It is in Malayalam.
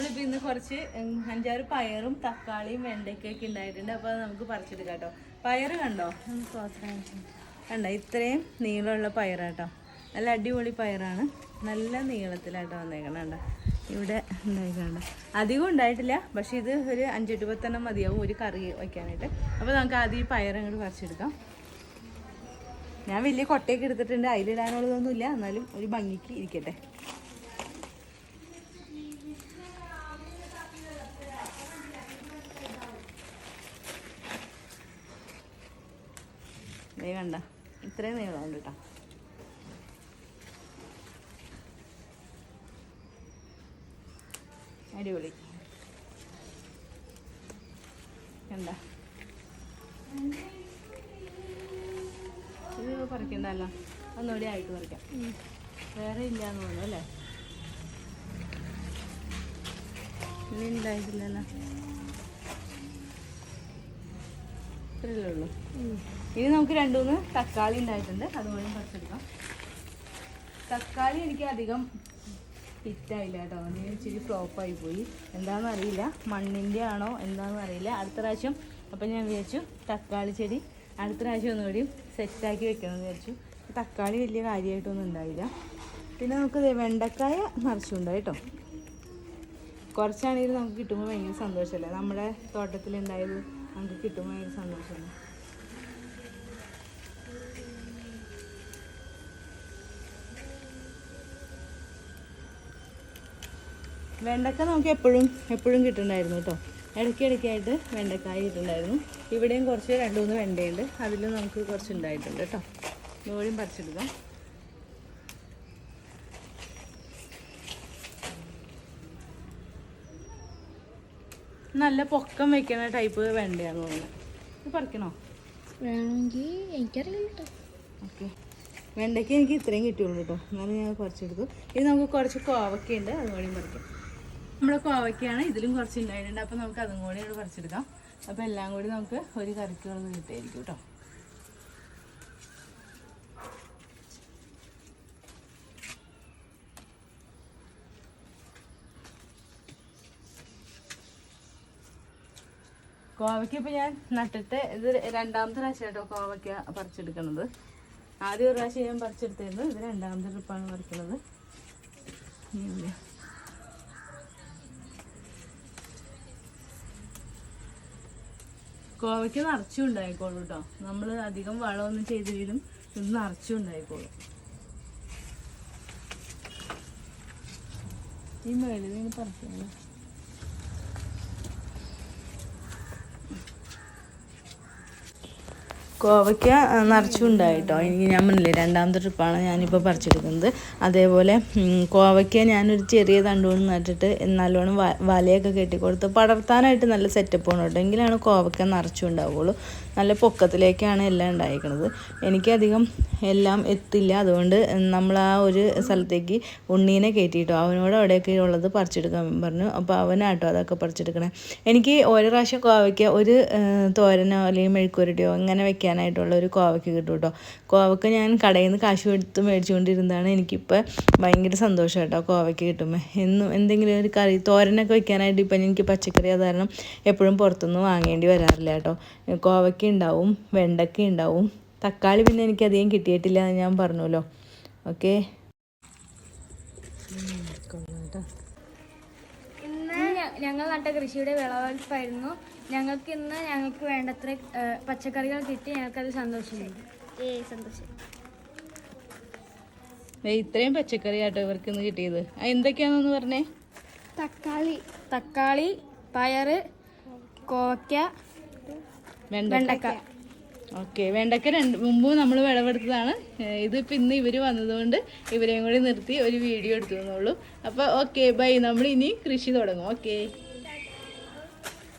നമ്മളിപ്പോൾ ഇന്ന് കുറച്ച് അഞ്ചാറ് പയറും തക്കാളിയും വെണ്ടയ്ക്കൊക്കെ ഉണ്ടായിട്ടുണ്ട്. അപ്പോൾ നമുക്ക് പറിച്ചെടുക്കാം കേട്ടോ. പയറ് കണ്ടോ. കണ്ടോ? ഇത്രയും നീളമുള്ള പയറാട്ടോ. നല്ല അടിപൊളി പയറാണ്. നല്ല നീളത്തിലാട്ടോ വന്നേക്കണം കണ്ടോ? ഇവിടെ ഉണ്ടായിക്കണ്ട അധികം ഉണ്ടായിട്ടില്ല. പക്ഷെ ഇത് ഒരു അഞ്ചെട്ട് പത്തെണ്ണം മതിയാവും ഒരു കറി വയ്ക്കാനായിട്ട്. അപ്പോൾ നമുക്ക് ആദ്യം ഈ പയർ അങ്ങോട്ട് പറിച്ചെടുക്കാം. ഞാൻ വലിയ കൊട്ടയൊക്കെ എടുത്തിട്ടുണ്ട്. അതിലിടാനുള്ളതൊന്നുമില്ല. എന്നാലും ഒരു ഭംഗിക്ക് ഇരിക്കട്ടെ. ദേ കണ്ട. ഇത്രയും നീളമുണ്ട് കേട്ടോ അടിപൊളി. കണ്ട. ഇത് പറിക്കണ്ടല്ലോ ഒന്നുകൂടി ആയിട്ട് പറിക്കാം. വേറെ ഇല്ലാന്ന് തോന്നുന്നു അല്ലേ? ഇനി ഉണ്ടായിട്ടില്ലല്ലോ ഇത്രയല്ലേ ഉള്ളൂ. ഇനി നമുക്ക് രണ്ടുമൂന്ന് തക്കാളി ഉണ്ടായിട്ടുണ്ട്. അതുപോലെ പറിച്ചെടുക്കാം. തക്കാളി എനിക്ക് അധികം ഹിറ്റായില്ല കേട്ടോ. നീ ഇച്ചിരി ഫ്ലോപ്പായി പോയി. എന്താണെന്ന് അറിയില്ല. മണ്ണിന്റെ ആണോ എന്താണെന്ന് അറിയില്ല. അടുത്ത പ്രാവശ്യം അപ്പം ഞാൻ വിചാരിച്ചു തക്കാളി ചെടി അടുത്ത പ്രാവശ്യം ഒന്നുകൂടി സെറ്റാക്കി വെക്കണമെന്ന് വിചാരിച്ചു. തക്കാളി വലിയ കാര്യമായിട്ടൊന്നും ഉണ്ടായില്ല. പിന്നെ നമുക്ക് വെണ്ടക്കായ നിറച്ചുണ്ടായി കേട്ടോ. കുറച്ചാണെങ്കിലും നമുക്ക് കിട്ടുമ്പോൾ ഭയങ്കര സന്തോഷമല്ലേ നമ്മുടെ തോട്ടത്തിൽ ഉണ്ടായത് നമുക്ക് കിട്ടുമ്പോൾ ഭയങ്കര സന്തോഷമാണ് വെണ്ടക്ക നമുക്ക് എപ്പോഴും എപ്പോഴും കിട്ടുന്നുണ്ടായിരുന്നു കേട്ടോ. ഇടയ്ക്ക് ഇടയ്ക്കായിട്ട് വെണ്ടക്കായ കിട്ടുന്നുണ്ടായിരുന്നു. ഇവിടെയും കുറച്ച് രണ്ട് മൂന്ന് വെണ്ടയുണ്ട്. അതിലും നമുക്ക് കുറച്ച് ഉണ്ടായിട്ടുണ്ട് കേട്ടോ. ഇതുപോലും പറിച്ചെടുക്കാം. നല്ല പൊക്കം വെക്കുന്ന ടൈപ്പ് വെണ്ടയാന്ന് തോന്നുന്നത് ഇത് പറിക്കണോ? വേണമെങ്കിൽ എനിക്കറിയില്ല കേട്ടോ ഓക്കെ. വെണ്ടയ്ക്ക് എനിക്ക് ഇത്രയും കിട്ടിയുള്ളൂ കേട്ടോ എന്നാലും ഞാൻ കുറച്ചെടുത്തു ഇത് നമുക്ക് കുറച്ച് കോവക്കയുണ്ട് അതും കൂടിയും പറിക്കാം. നമ്മുടെ കോവക്കയാണ് ഇതിലും കുറച്ച് ഉണ്ടായിട്ടുണ്ട്. അപ്പോൾ നമുക്ക് അതും കൂടി പറിച്ചെടുക്കാം. അപ്പോൾ എല്ലാം കൂടി നമുക്ക് ഒരു കറിക്കുള്ളത് കിട്ടുമായിരിക്കും കേട്ടോ കോവയ്ക്ക് ഇപ്പൊ ഞാൻ നട്ടിട്ട് ഇത് രണ്ടാമത്തെ പ്രാവശ്യം കേട്ടോ കോവയ്ക്ക പറിച്ചെടുക്കുന്നത് ആദ്യം ഒരു പ്രാവശ്യം ഞാൻ പറിച്ചെടുത്തിരുന്നു. ഇത് രണ്ടാമത്തെ ട്രിപ്പാണ് പറിക്കുന്നത്. കോവയ്ക്ക് നിറച്ചും ഉണ്ടായിക്കോളൂ കേട്ടോ നമ്മൾ അധികം വളമൊന്നും ചെയ്തില്ലെങ്കിലും ഇത് നിറച്ചും ഉണ്ടായിക്കോളും. ഈ മേളിൽ നിന്ന് പറിക്കുന്നത് കോവയ്ക്ക നിറച്ചുണ്ടായി കേട്ടോ എനിക്ക് ഞാൻ പറഞ്ഞില്ലേ രണ്ടാമത്തെ ട്രിപ്പാണ് ഞാനിപ്പോൾ പറിച്ചെടുക്കുന്നത്. അതേപോലെ കോവയ്ക്ക ഞാനൊരു ചെറിയ തണ്ടുകൊണ്ട് നട്ടിട്ട് നല്ലോണം വലയൊക്കെ കെട്ടിക്കൊടുത്ത് പടർത്താനായിട്ട് നല്ല സെറ്റപ്പ് ആണ് കേട്ടോ. എങ്കിലാണ് കോവയ്ക്ക നിറച്ചും ഉണ്ടാവുള്ളൂ നല്ല പൊക്കത്തിലേക്കാണ് എല്ലാം ഉണ്ടായിരിക്കുന്നത് എനിക്കധികം എല്ലാം എത്തില്ല. അതുകൊണ്ട് നമ്മൾ ആ ഒരു സ്ഥലത്തേക്ക് ഉണ്ണീനെ കയറ്റിയിട്ടോ. അവനോട് അവിടെയൊക്കെ ഉള്ളത് പറിച്ചെടുക്കാൻ പറഞ്ഞു. അപ്പോൾ അവനാട്ടോ അതൊക്കെ പറിച്ചെടുക്കണേ. എനിക്ക് ഓരോ പ്രാവശ്യം കോവയ്ക്ക ഒരു തോരനോ അല്ലെങ്കിൽ മെഴുക്കുരട്ടിയോ അങ്ങനെ വെക്കാനായിട്ടുള്ള ഒരു കോവക്ക കിട്ടും കേട്ടോ. കോവക്ക ഞാൻ കടയിൽ നിന്ന് കാശ് കൊടുത്ത് മേടിച്ചുകൊണ്ടിരുന്നതാണ്. എനിക്കിപ്പോൾ ഭയങ്കര സന്തോഷം കേട്ടോ കോവക്ക കിട്ടുമ്പോൾ എന്നും എന്തെങ്കിലും ഒരു കറി തോരനൊക്കെ വെക്കാനായിട്ട് ഇപ്പം എനിക്ക് പച്ചക്കറി സാധാരണ എപ്പോഴും പുറത്തുനിന്ന് വാങ്ങേണ്ടി വരാറില്ല കേട്ടോ. കോവയ്ക്ക ഉണ്ടാവും വെണ്ടയ്ക്ക ഉണ്ടാവും. തക്കാളി പിന്നെ എനിക്ക് അധികം കിട്ടിയിട്ടില്ല എന്ന് ഞാൻ പറഞ്ഞല്ലോ ഓക്കെ? കേട്ടോ. ഞങ്ങൾ നട്ട കൃഷിയുടെ വിളവെടുപ്പായിരുന്നു. ഞങ്ങൾക്ക് ഇന്ന് ഞങ്ങൾക്ക് വേണ്ടത്ര പച്ചക്കറികൾ കിട്ടി. ഞങ്ങൾക്കത് സന്തോഷമുണ്ട് സന്തോഷം. ഇത്രയും പച്ചക്കറി ആട്ടോ ഇവർക്ക് ഇന്ന് കിട്ടിയത്. എന്തൊക്കെയാണെന്ന് പറഞ്ഞേ? തക്കാളി. തക്കാളി പയറ് കോവയ്ക്ക വെണ്ടക്ക. ഓക്കെ വേണ്ടക്ക രണ്ട് മുമ്പ് നമ്മൾ വിളവെടുത്തതാണ്. ഇത് ഇന്ന് ഇവർ വന്നതുകൊണ്ട് ഇവരെയും കൂടി നിർത്തി ഒരു വീഡിയോ എടുത്തു തന്നുള്ളൂ അപ്പോൾ ഓക്കെ ബൈ. നമ്മൾ ഇനി കൃഷി തുടങ്ങും. ഓക്കെ.